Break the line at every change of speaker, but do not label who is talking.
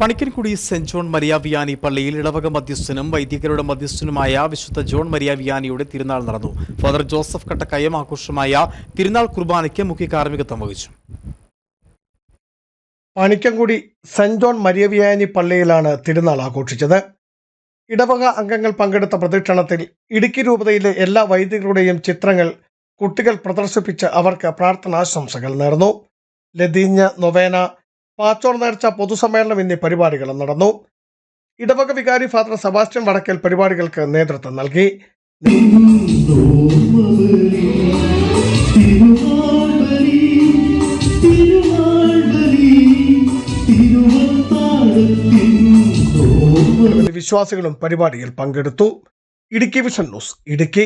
Panikkankudy saint John Maria Vianney പള്ളിയിൽ ഇടവക മധ്യസ്ഥനും വൈദികരുടെ മധ്യസ്ഥനുമായ വിശുദ്ധ ജോൺ മരിയ വിയാനിയുടെ തിരുനാൾ നടന്നു. ഫാദർ ജോസഫ് കട്ടക്കയം ആഘോഷമായ തിരുനാൾ കുർബാനയ്ക്ക് മുഖ്യ കാർമ്മികത്വം വഹിച്ചു.
Panikkankudy saint John Maria Vianney പള്ളിയിലാണ് തിരുനാൾ ആഘോഷിച്ചത്. ഇടവക അംഗങ്ങൾ പങ്കെടുത്ത പ്രദക്ഷിണത്തിൽ ഇടുക്കി രൂപതയിലെ എല്ലാ വൈദികരുടെയും ചിത്രങ്ങൾ കുട്ടികൾ പ്രദർശിപ്പിച്ച് അവർക്ക് പ്രാർത്ഥനാശംസകൾ നേർന്നു. ലതീഞ്ഞ് നൊവേന പാച്ചോർ നേർച്ച പൊതുസമ്മേളനം എന്നീ പരിപാടികളും നടന്നു. ഇടവക വികാരി ഫാദർ സെബാസ്റ്റ്യൻ വടക്കൽ പരിപാടികൾക്ക് നേതൃത്വം നൽകി. വിശ്വാസികളും പരിപാടിയിൽ പങ്കെടുത്തു. Idukki vision news Idukki.